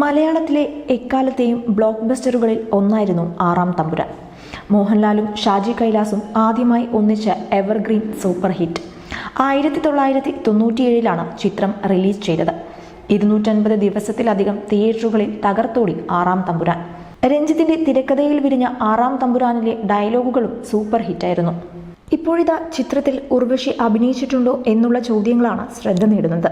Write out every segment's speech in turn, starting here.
മലയാളത്തിലെ എക്കാലത്തെയും ബ്ലോക്ക് ബസ്റ്ററുകളിൽ ഒന്നായിരുന്നു ആറാം തമ്പുരാൻ. മോഹൻലാലും ഷാജി കൈലാസും ആദ്യമായി ഒന്നിച്ച എവർഗ്രീൻ സൂപ്പർ ഹിറ്റ്. ആയിരത്തി തൊള്ളായിരത്തി തൊണ്ണൂറ്റിയേഴിലാണ് ചിത്രം റിലീസ് ചെയ്തത്. ഇരുന്നൂറ്റൻപത് ദിവസത്തിലധികം തിയേറ്ററുകളിൽ തകർത്തോടി ആറാം തമ്പുരാൻ. രഞ്ജിത്തിന്റെ തിരക്കഥയിൽ വിരിഞ്ഞ ആറാം തമ്പുരാനിലെ ഡയലോഗുകളും സൂപ്പർ ഹിറ്റായിരുന്നു. ഇപ്പോഴിതാ ചിത്രത്തിൽ ഉർവശി അഭിനയിച്ചിട്ടുണ്ടോ എന്നുള്ള ചോദ്യങ്ങളാണ് ശ്രദ്ധ നേടുന്നത്.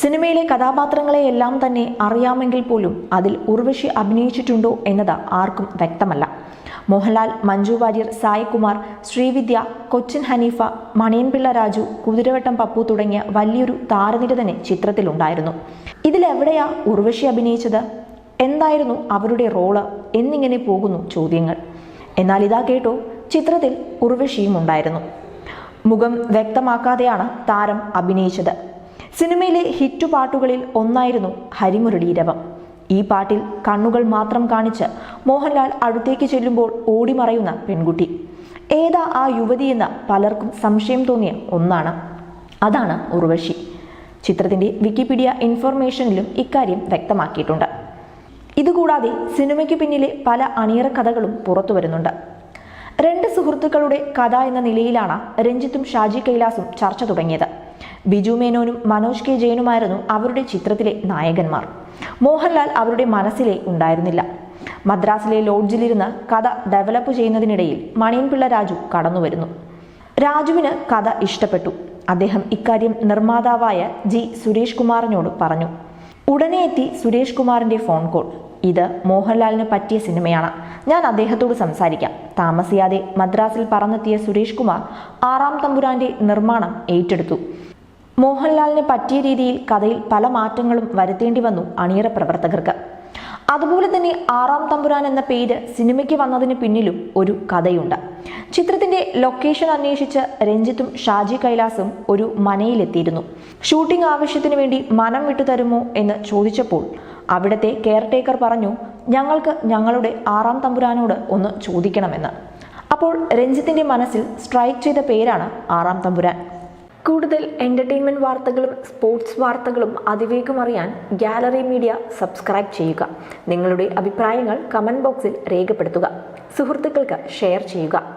സിനിമയിലെ കഥാപാത്രങ്ങളെയെല്ലാം തന്നെ അറിയാമെങ്കിൽ പോലും അതിൽ ഉർവശി അഭിനയിച്ചിട്ടുണ്ടോ എന്നത് ആർക്കും വ്യക്തമല്ല. മോഹൻലാൽ മഞ്ജു വാര്യർ സായികുമാർ ശ്രീവിദ്യ കൊച്ചിൻ ഹനീഫ മണിയൻപിള്ള രാജു കുതിരവട്ടം പപ്പു തുടങ്ങിയ വലിയൊരു താരനിര തന്നെ ചിത്രത്തിലുണ്ടായിരുന്നു ഇതിലെവിടെയാ ഉർവശി അഭിനയിച്ചത്? എന്തായിരുന്നു അവരുടെ റോൾ? എന്നിങ്ങനെ പോകുന്നു ചോദ്യങ്ങൾ. എന്നാൽ ഇതാ കേട്ടോ ചിത്രത്തിൽ ഉർവശിയും ഉണ്ടായിരുന്നു മുഖം വ്യക്തമാക്കാതെയാണ് താരം അഭിനയിച്ചത്. സിനിമയിലെ ഹിറ്റ് പാട്ടുകളിൽ ഒന്നായിരുന്നു ഹരിമുരളീരവം ഈ പാട്ടിൽ കണ്ണുകൾ മാത്രം കാണിച്ച് മോഹൻലാൽ അടുത്തേക്ക് ചെല്ലുമ്പോൾ ഓടിമറയുന്ന പെൺകുട്ടി. ഏതാ ആ യുവതിയെന്ന് പലർക്കും സംശയം തോന്നിയ ഒന്നാണ്. അതാണ് ഉർവശി. ചിത്രത്തിന്റെ വിക്കിപീഡിയ ഇൻഫർമേഷനിലും ഇക്കാര്യം വ്യക്തമാക്കിയിട്ടുണ്ട്. ഇതുകൂടാതെ സിനിമയ്ക്ക് പിന്നിലെ പല അണിയറ കഥകളും പുറത്തു വരുന്നുണ്ട് രണ്ട് സുഹൃത്തുക്കളുടെ കഥ എന്ന നിലയിലാണ് രഞ്ജിത്തും ഷാജി കൈലാസും ചർച്ച തുടങ്ങിയത്. ബിജു മേനോനും മനോജ് കെ ജയനുമായിരുന്നു അവരുടെ ചിത്രത്തിലെ നായകന്മാർ. മോഹൻലാൽ അവരുടെ മനസ്സിലെ ഉണ്ടായിരുന്നില്ല. മദ്രാസിലെ ലോഡ്ജിലിരുന്ന് കഥ ഡെവലപ്പ് ചെയ്യുന്നതിനിടയിൽ മണിയൻപിള്ള രാജു കടന്നുവരുന്നു. രാജുവിന് കഥ ഇഷ്ടപ്പെട്ടു. അദ്ദേഹം ഇക്കാര്യം നിർമ്മാതാവായ ജി സുരേഷ് കുമാറിനോട് പറഞ്ഞു. ഉടനെ എത്തി സുരേഷ് കുമാറിന്റെ ഫോൺ കോൾ. ഇത് മോഹൻലാലിന് പറ്റിയ സിനിമയാണ്. ഞാൻ അദ്ദേഹത്തോട് സംസാരിക്കാം. താമസിയാതെ മദ്രാസിൽ പറന്നെത്തിയ സുരേഷ് കുമാർ ആറാം തമ്പുരാന്റെ നിർമ്മാണം ഏറ്റെടുത്തു. മോഹൻലാലിന് പറ്റിയ രീതിയിൽ കഥയിൽ പല മാറ്റങ്ങളും വരുത്തേണ്ടി വന്നു അണിയറ പ്രവർത്തകർക്ക്. അതുപോലെ തന്നെ ആറാം തമ്പുരാൻ എന്ന പേര് സിനിമയ്ക്ക് വന്നതിന് പിന്നിലും ഒരു കഥയുണ്ട്. ചിത്രത്തിന്റെ ലൊക്കേഷൻ അന്വേഷിച്ച് രഞ്ജിത്തും ഷാജി കൈലാസും ഒരു മനയിലെത്തിയിരുന്നു. ഷൂട്ടിംഗ് ആവശ്യത്തിന് വേണ്ടി മനം വിട്ടു തരുമോ എന്ന് ചോദിച്ചപ്പോൾ അവിടുത്തെ കെയർടേക്കർ പറഞ്ഞു ഞങ്ങൾക്ക് ഞങ്ങളുടെ ആറാം തമ്പുരാനോട് ഒന്ന് ചോദിക്കണമെന്ന്. അപ്പോൾ രഞ്ജിത്തിന്റെ മനസ്സിൽ സ്ട്രൈക്ക് ചെയ്ത പേരാണ് ആറാം തമ്പുരാൻ. കൂടുതൽ എന്റർടൈൻമെന്റ് വാർത്തകളും സ്പോർട്സ് വാർത്തകളും അതിവേഗം അറിയാൻ ഗാലറി മീഡിയ സബ്സ്ക്രൈബ് ചെയ്യുക. നിങ്ങളുടെ അഭിപ്രായങ്ങൾ കമന്റ് ബോക്സിൽ രേഖപ്പെടുത്തുക. സുഹൃത്തുക്കൾക്ക് ഷെയർ ചെയ്യുക.